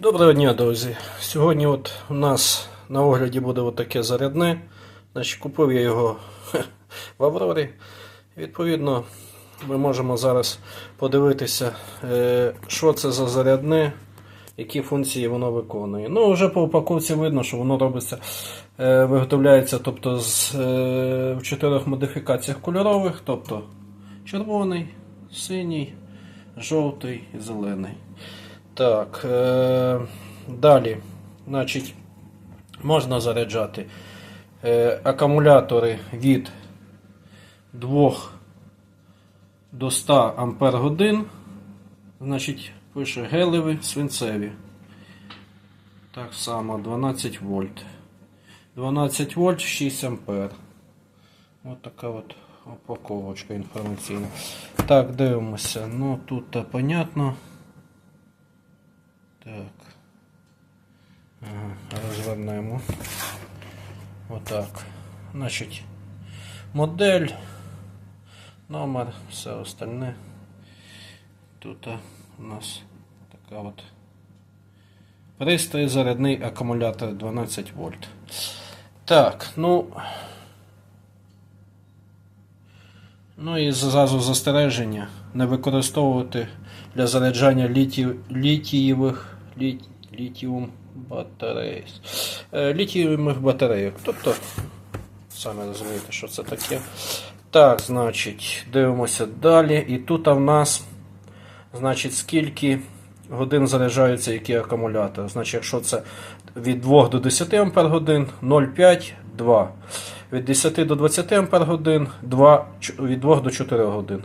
Доброго дня, друзі. Сьогодні от у нас на огляді буде таке зарядне. Значить, купив я його в Аврорі. Відповідно, ми можемо зараз подивитися, е, що це за зарядне, які функції воно виконує. Ну, вже по упаковці видно, що воно робиться, е, виготовляється тобто, з, е, в чотирьох модифікаціях кольорових, тобто червоний, синій, жовтий і зелений. Так, е, далі, значить, можна заряджати е, акумулятори від 2 до 100 ампер годин. Значить, пише гелеві, свинцеві. Так само 12 вольт. 12 вольт, 6 ампер. Ось така от упаковочка інформаційна. Так, дивимося. Ну тут понятно. Так. Ага, розвернемо. Отак. Значить, модель, номер, все остальне. Тут у нас така от пристрій зарядний акумулятор 12 вольт. Так, ну. Ну і зразу застереження не використовувати для заряджання літі... літієвих лі... літіум батарей. Е, літієвих батарейок. Тобто, самі розумієте, що це таке. Так, значить, дивимося далі. І тут в нас, значить, скільки годин заряджається який акумулятор. Значить, якщо це від 2 до 10 Ампер годин 0,5, 2. Від 10 до 20 Ампер годин 2, від 2 до 4 годин.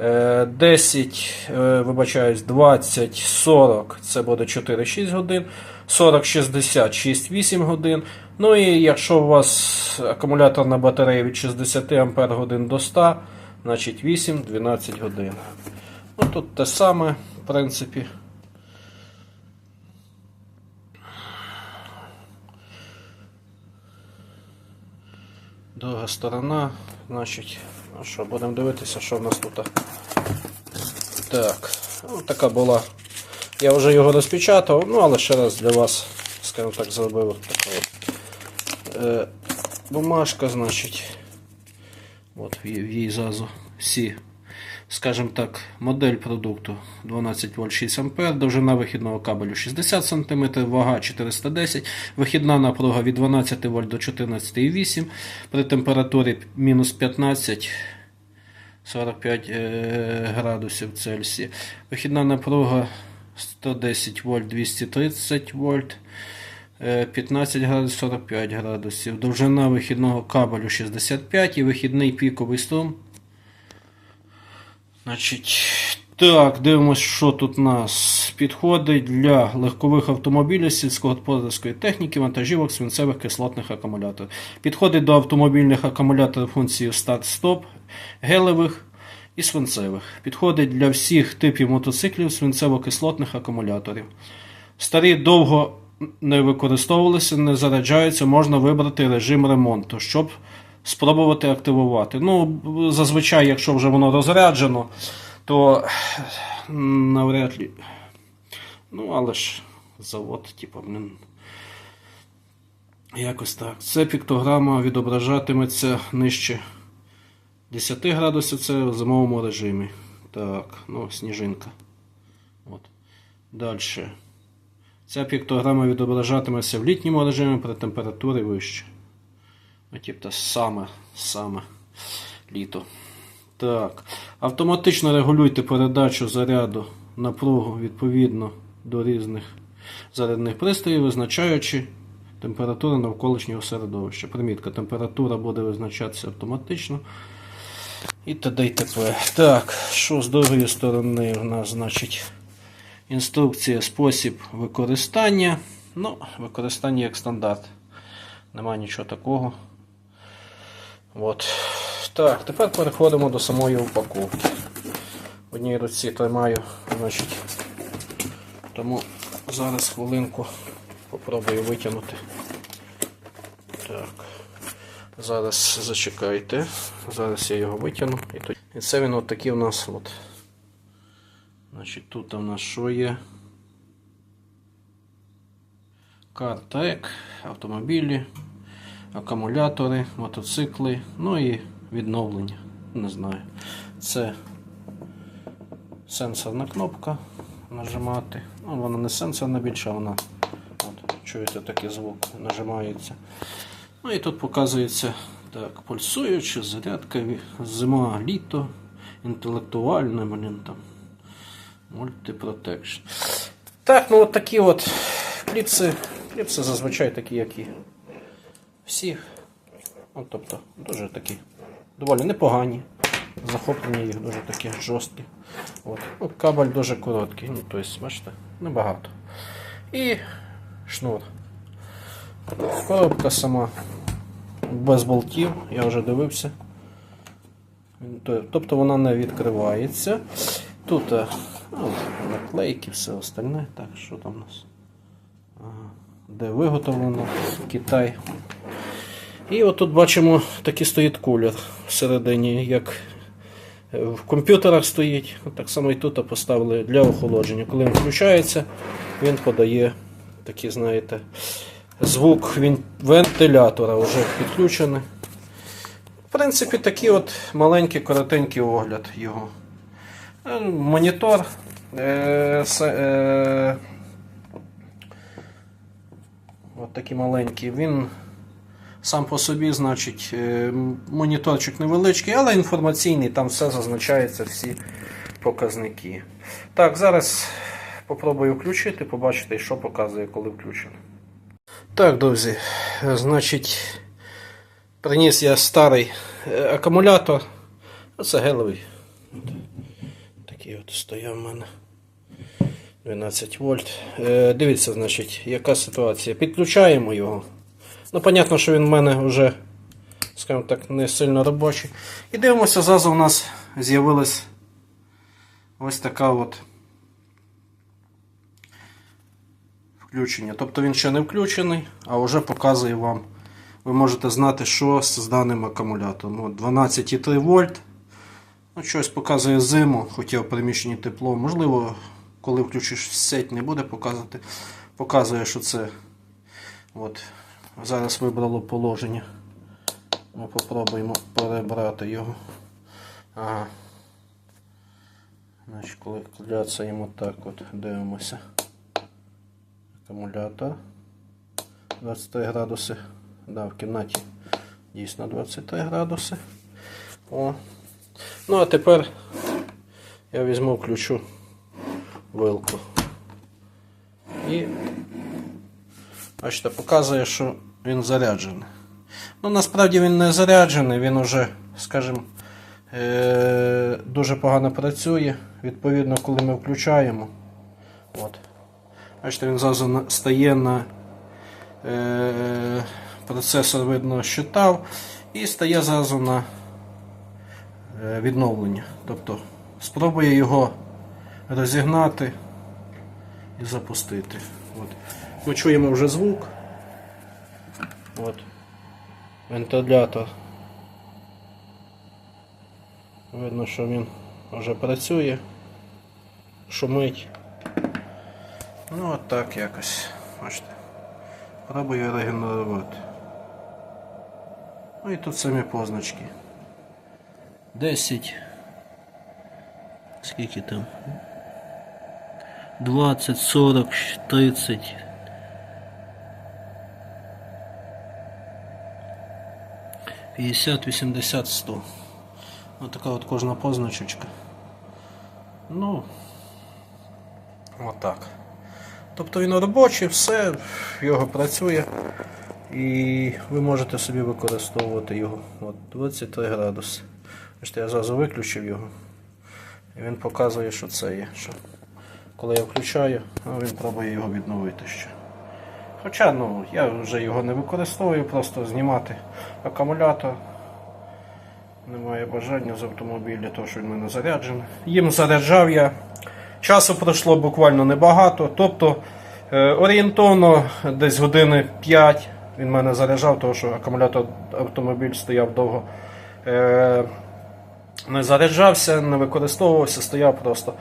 Е, 10, е, вибачаюсь, 20, 40 це буде 4-6 годин. 40, 60, 6-8 годин. Ну і якщо у вас акумуляторна батарея від 60 Ампер годин до 100, значить 8-12 годин. Ну тут те саме, в принципі. Друга сторона, значить, ну що, будемо дивитися, що в нас тут. Так, ну, така була. Я вже його розпечатав, ну але ще раз для вас, скажімо так, зробив така от, е, бумажка, значить. От в її- зразу всі, скажімо так, модель продукту 12 вольт 6 ампер, довжина вихідного кабелю 60 см, вага 410, вихідна напруга від 12 вольт до 14,8 при температурі мінус 15 45 е, градусів Цельсія. Вихідна напруга 110 вольт 230 вольт. е, 15 градусів 45 градусів. Довжина вихідного кабелю 65 і вихідний піковий струм. Значить, так, дивимося, що тут у нас підходить для легкових автомобілів, сільськогосподарської техніки, вантажівок, свинцевих кислотних акумуляторів. Підходить до автомобільних акумуляторів функції старт-стоп, гелевих і свинцевих. Підходить для всіх типів мотоциклів свинцево-кислотних акумуляторів. Старі довго не використовувалися, не заряджаються, можна вибрати режим ремонту, щоб спробувати активувати. Ну, зазвичай, якщо вже воно розряджено, то навряд ли. Ну, але ж завод, типу, блин. Якось так. Це піктограма відображатиметься нижче 10 градусів, це в зимовому режимі. Так, ну, сніжинка. От. Далі. Ця піктограма відображатиметься в літньому режимі при температурі вище. Тобто саме, саме літо. Так. Автоматично регулюйте передачу заряду напругу відповідно до різних зарядних пристроїв, визначаючи температуру навколишнього середовища. Примітка, температура буде визначатися автоматично. І т.д. і т.п. Так, що з другої сторони в нас, значить, інструкція, спосіб використання. Ну, використання як стандарт. Нема нічого такого. От. Так, тепер переходимо до самої упаковки. В одній руці тримаю, значить, тому зараз хвилинку попробую витягнути. Так. Зараз зачекайте. Зараз я його витягну. І, тут... і це він от такий у нас. От. Значить, тут у нас що є? CarTech, автомобілі, акумулятори, мотоцикли, ну і відновлення. Не знаю. Це сенсорна кнопка нажимати. Ну, вона не сенсорна більше, вона от, чуєте такий звук, нажимається. Ну і тут показується так, пульсуюча, зарядка, зима, літо, інтелектуальне, блін там. Мультипротекшн. Так, ну от такі от кліпси. Кліпси зазвичай такі, як і всі. От, тобто, дуже такі доволі непогані. Захоплення їх дуже такі жорсткі. От. Ну, кабель дуже короткий, ну, тобто, бачите, небагато. І шнур. Коробка сама без болтів, я вже дивився. Тобто вона не відкривається. Тут е, ну, наклейки, все остальне. Так, що там у нас? Ага. Де виготовлено Китай. І от тут бачимо такий стоїть кулер всередині, як в комп'ютерах стоїть. Так само і тут поставили для охолодження. Коли він включається, він подає такий, знаєте, звук вентилятора вже підключений. В принципі, такий от маленький, коротенький огляд його. Е, Монітор. Е, е, от такий маленький. Він сам по собі, значить, е, моніторчик невеличкий, але інформаційний, там все зазначається, всі показники. Так, зараз попробую включити, побачити, що показує, коли включено. Так, друзі, значить, приніс я старий е, акумулятор. Оце гелевий. От. Такий от стояв в мене. 12 вольт. Е, дивіться, значить, яка ситуація. Підключаємо його. Ну, понятно, що він в мене вже, скажімо так, не сильно робочий. І дивимося, зразу у нас з'явилась ось така от включення. Тобто він ще не включений, а вже показує вам. Ви можете знати, що з даним акумулятором. От 12,3 вольт. Ну, щось показує зиму, хоча в приміщенні тепло. Можливо, коли включиш сеть, не буде показувати. Показує, що це. От. Зараз вибрало положення. Ми попробуємо перебрати його. Ага. Значить, коли кляцаємо так от, дивимося. Акумулятор. 23 градуси. Да, в кімнаті дійсно 23 градуси. О. Ну, а тепер я візьму включу вилку. І бачите, показує, що він заряджений. Ну, насправді він не заряджений, він уже, скажімо, е- дуже погано працює. Відповідно, коли ми включаємо. От. Бачите, він зразу стає на е- процесор, видно, щитав і стає зразу на е, відновлення. Тобто спробує його розігнати і запустити. От. Ми чуємо вже звук. От. Вентилятор. Видно, що він вже працює, шумить. Ну от так якось. Бачите. Пробую регенерувати. Ну і тут самі позначки. 10. Скільки там? 20, 40, 30. П'ятдесят, 80, 100. Ось така от кожна позначечка. Ну, отак. Тобто він робочий, все, його працює. І ви можете собі використовувати його. От 23 градуси. Бачите, я зразу виключив його. І він показує, що це є. Що коли я включаю, ну, він пробує його відновити ще. Хоча ну, я вже його не використовую, просто знімати акумулятор. Немає бажання з автомобіля, тому що він мене заряджений. Їм заряджав я. Часу пройшло буквально небагато. Тобто е, орієнтовно десь години 5 він мене заряджав, тому що акумулятор автомобіль стояв довго. Е, не заряджався, не використовувався, стояв просто.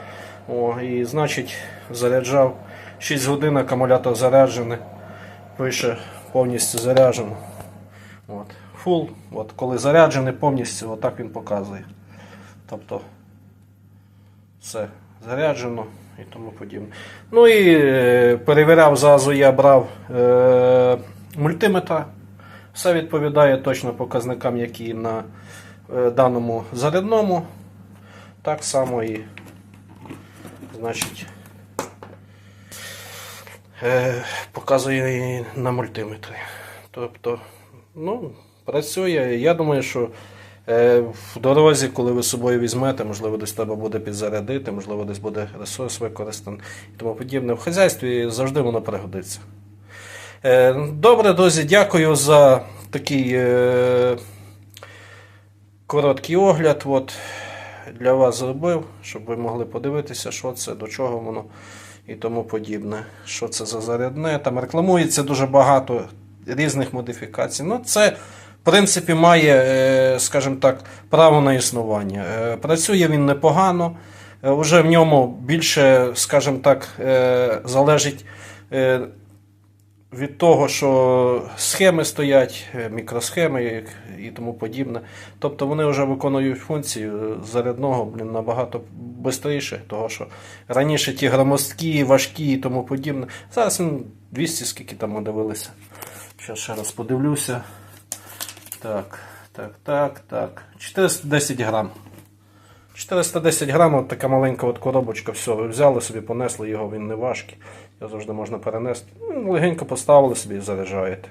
О, і значить заряджав 6 годин акумулятор заряджений. Пише повністю заряджено. От. Full, от, коли заряджений повністю, отак він показує. Тобто все заряджено і тому подібне. Ну і е, перевіряв зразу, я брав е, мультиметра. Все відповідає точно показникам, які на е, даному зарядному. Так само і значить, показує на мультиметрі. Тобто, ну, працює. Я думаю, що е, в дорозі, коли ви з собою візьмете, можливо, десь треба буде підзарядити, можливо, десь буде ресурс використаний і тому подібне. В хазяйстві завжди воно пригодиться. Е, Добре, друзі, дякую за такий е, короткий огляд. От, для вас зробив, щоб ви могли подивитися, що це, до чого воно і тому подібне. Що це за зарядне. Там рекламується дуже багато різних модифікацій. Ну, це, в принципі, має, е, скажімо так, право на існування. Е, Працює він непогано. Е, Уже в ньому більше, скажімо так, залежить. Е, від того, що схеми стоять, е, мікросхеми і тому подібне. Тобто вони вже виконують функцію зарядного блін, набагато швидше, того що раніше ті громоздкі, важкі і тому подібне. Зараз 200, скільки там ми дивилися. Зараз ще раз подивлюся. Так, так, так, так. 410 грам. 410 грам, от така маленька от коробочка, все, ви взяли собі, понесли його, він не важкий. Його завжди можна перенести. Ну, Легенько поставили собі і заряджаєте.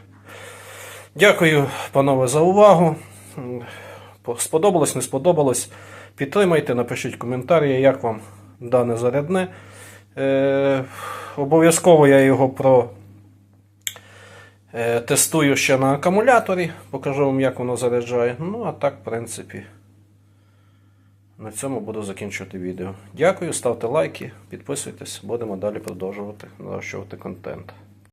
Дякую, панове, за увагу. Сподобалось, не сподобалось. Підтримайте, напишіть коментарі, як вам дане зарядне. Е, обов'язково я його про е, тестую ще на акумуляторі. Покажу вам, як воно заряджає. Ну, а так, в принципі. На цьому буду закінчувати відео. Дякую, ставте лайки, підписуйтесь, будемо далі продовжувати нарощувати контент.